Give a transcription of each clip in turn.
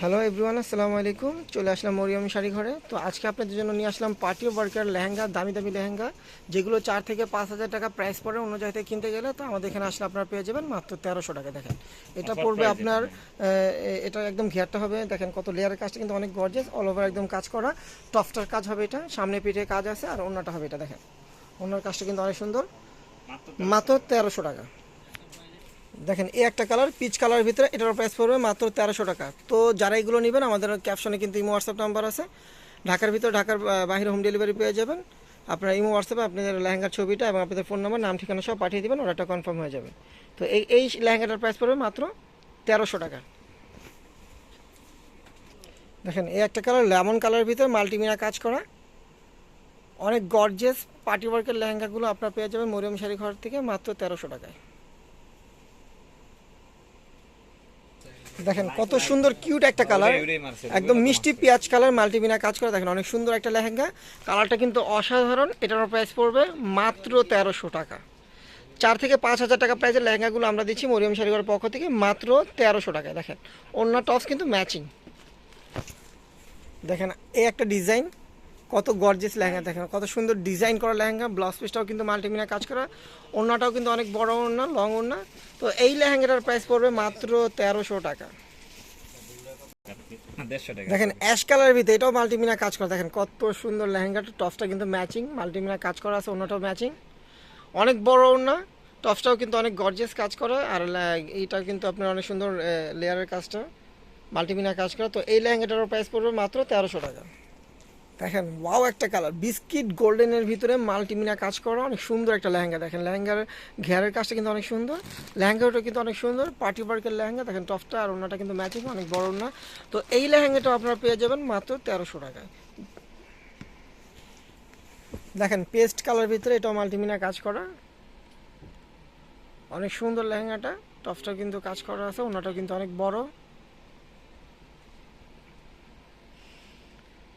Hello everyone আসসালামু আলাইকুম। চলে আসলাম মরিয়ম শাড়ি ঘরে। তো আজকে আপনাদের জন্য নিয়ে আসলাম পার্টি ওয়ার্কার লেহেঙ্গা দামি দামি লেহেঙ্গা যেগুলো চার থেকে পাঁচ হাজার টাকা প্রাইস পড়ে অন্য জায়গায় থেকে কিনতে গেলে তো আমাদের এখানে আসলে আপনারা পেয়ে যাবেন মাত্র তেরোশো টাকা। দেখেন এটা পড়বে আপনার এটা একদম ঘেরটা হবে। দেখেন কত লেয়ারের কাজটা কিন্তু অনেক গর্জেস অল ওভার একদম কাজ করা। টফটার কাজ হবে এটা সামনে পিঠে কাজ আছে আর অন্যটা হবে এটা দেখেন। অন্যর কাজটা কিন্তু অনেক সুন্দর। মাত্র তেরোশো টাকা। দেখেন, এই একটা কালার পিচ কালারের ভিতরে এটার প্রাইস পড়বে মাত্র তেরোশো টাকা। তো যারা এগুলো নেবেন, আমাদের ক্যাপশনে কিন্তু ইমো হোয়াটসঅ্যাপ নাম্বার আছে। ঢাকার ভিতরে, ঢাকার বাইরে হোম ডেলিভারি পেয়ে যাবেন। আপনার ইমো হোয়াটসঅ্যাপে আপনাদের লেহেঙ্গার ছবিটা এবং আপনাদের ফোন নাম্বার নাম, ঠিকানা সব পাঠিয়ে দেবেন, ওটা কনফার্ম হয়ে যাবে। তো এই এই লেহেঙ্গাটার প্রাইস পড়বে মাত্র তেরোশো টাকা। দেখেন, এই একটা কালার লেমন কালারের ভিতরে মাল্টিমিনা কাজ করা। অনেক গর্জেস পার্টি ওয়ার্কের লেহেঙ্গাগুলো আপনারা পেয়ে যাবেন মরিয়ম শাড়ি ঘর থেকে মাত্র তেরোশো টাকায়। দেখেন কত সুন্দর কিউট একটা কালার একদম মিষ্টি পেঁয়াজ কালার মাল্টিমিনা কাজ করা। দেখেন অনেক সুন্দর একটা লেহেঙ্গা। কালারটা কিন্তু অসাধারণ। এটার প্রাইস পড়বে মাত্র তেরোশো টাকা। চার থেকে পাঁচ হাজার টাকা প্রাইসের লেহেঙ্গাগুলো আমরা দিচ্ছি মরিয়ম শাড়িঘরের পক্ষ থেকে মাত্র তেরোশো টাকায়। দেখেন অন্য টপস কিন্তু ম্যাচিং দেখেন এই একটা ডিজাইন কত গর্জেস লেহেঙ্গা দেখেন কত সুন্দর ডিজাইন করা লেহেঙ্গা ব্লাউজ পিসটাও কিন্তু মাল্টিমিনা কাজ করা ওড়নাটাও কিন্তু অনেক বড় ওড়না লং ওড়না। তো এই লেহেঙ্গাটার প্রাইস পড়বে মাত্র তেরোশো টাকা। দেখেন অ্যাশ কালারের ভিতরে এটাও মাল্টিমিনা কাজ করা। দেখেন কত সুন্দর লেহেঙ্গাটা টপসটা কিন্তু ম্যাচিং মাল্টিমিনা কাজ করা আছে অন্যটাও ম্যাচিং অনেক বড় ওড়না টপসটাও কিন্তু অনেক গর্জেস কাজ করা আর লা- এইটা কিন্তু আপনার অনেক সুন্দর লেয়ারের কাজটা মাল্টিমিনা কাজ করা। তো এই লেহেঙ্গাটারও প্রাইস পড়বে মাত্র তেরোশো টাকা। দেখেন ওয়াও একটা কালার বিস্কিট গোল্ডেনের ভিতরে মাল্টিমিনা কাজ করা, অনেক সুন্দর একটা লেহেঙ্গা। দেখেন, লেহেঙ্গার ঘেরের কাজটা কিন্তু অনেক সুন্দর। লেহেঙ্গাটা কিন্তু অনেক সুন্দর। পার্টি ওয়ার্কের লেহেঙ্গা, দেখেন টপটা আর ওনাটা কিন্তু ম্যাচিং অনেক বড় না তো এই লেহেঙ্গাটা আপনারা পেয়ে যাবেন মাত্র তেরোশো টাকায়। দেখেন পেস্ট কালার ভিতরে এটাও মাল্টিমিনা কাজ করা। অনেক সুন্দর লেহেঙ্গাটা। টপটা কিন্তু কাজ করা আছে ওনাটাও কিন্তু অনেক বড়।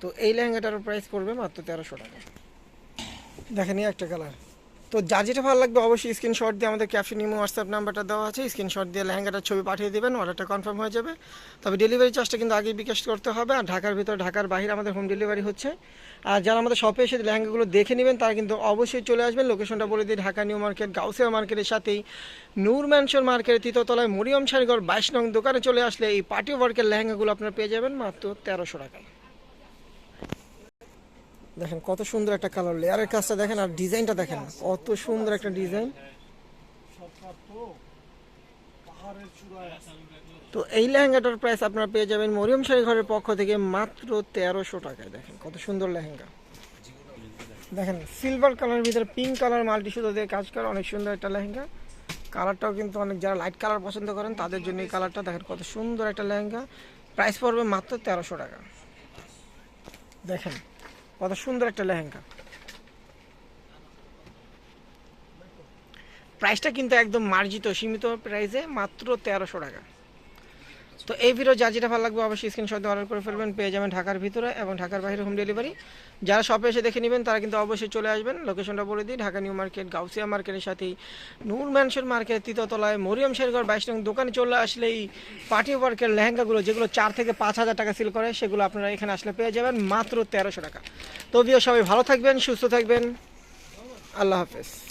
তো এই লেহেঙ্গাটার প্রাইস পড়বে মাত্র তেরোশো টাকা। দেখেন একটা কালার তো যার যেটা ভালো লাগবে অবশ্যই স্ক্রিনশট দিয়ে আমাদের ক্যাপশন ইমো হোয়াটসঅ্যাপ নাম্বারটা দেওয়া আছে স্ক্রিনশট দিয়ে লেহেঙ্গাটার ছবি পাঠিয়ে দেবেন অর্ডারটা কনফার্ম হয়ে যাবে। তবে ডেলিভারি চার্জটা কিন্তু আগেই বিকাশ করতে হবে আর ঢাকার ভিতর, ঢাকার বাইরে আমাদের হোম ডেলিভারি হচ্ছে। আর যারা আমাদের শপে এসে লেহেঙ্গাগুলো দেখে নেবেন, তারা কিন্তু অবশ্যই চলে আসবেন। লোকেশনটা বলে দিই, ঢাকা নিউ মার্কেট, গাউসিয়া মার্কেটের সাথেই। নূর ম্যানশন মার্কেটের তৃতীয়তলায় মরিয়ম শাড়িঘর, বাইশ নং দোকানে চলে আসলে এই পার্টি ওয়ার্কের লেহেঙ্গাগুলো আপনারা পেয়ে যাবেন মাত্র তেরোশো টাকায়। দেখেন, কত সুন্দর একটা কালার লেয়ারের কাজটা দেখেন আর ডিজাইনটা দেখেন কত সুন্দর একটা ডিজাইন তো এই লেহেঙ্গাটার প্রাইস আপনারা পেয়ে যাবেন মরিয়ম শাড়ি ঘরের পক্ষ থেকে মাত্র তেরোশো টাকায়। দেখেন, কত সুন্দর লেহেঙ্গা। দেখেন সিলভার কালারের ভিতরে পিঙ্ক কালার মাল্টি সুতো দিয়ে কাজ করা অনেক সুন্দর একটা লেহেঙ্গা। কালারটাও কিন্তু অনেক, যারা লাইট কালার পছন্দ করেন, তাদের জন্য এই কালারটা দেখেন, কত সুন্দর একটা লেহেঙ্গা। প্রাইস পড়বে মাত্র তেরোশো টাকা। দেখেন কত সুন্দর একটা লেহেঙ্গা। প্রাইসটা কিন্তু একদম মার্জিত সীমিত প্রাইসে মাত্র তেরোশো টাকা। তো এই ভিডিও যা যেটা ভালো লাগবে অবশ্যই স্ক্রিনশট অর্ডার করে ফেলবেন, পেয়ে যাবেন ঢাকার ভিতরে এবং ঢাকার বাইরে হোম ডেলিভারি যারা শপে এসে দেখে নেবেন, তারা কিন্তু অবশ্যই চলে আসবেন। লোকেশনটা বলে দিই, ঢাকা নিউ মার্কেট, গাউসিয়া মার্কেটের সাথেই। নূর ম্যানশন মার্কেট তৃতীয়তলায় মরিয়ম শেরগড়, বাইশ নং দোকানে চলে আসলে এই পার্টি ওয়ার্কের লেহেঙ্গাগুলো, যেগুলো চার থেকে পাঁচ হাজার টাকা সেল করে, সেগুলো আপনারা এখানে আসলে পেয়ে যাবেন মাত্র তেরোশো টাকা। তো বিও সবাই ভালো থাকবেন, সুস্থ থাকবেন। আল্লাহ হাফেজ।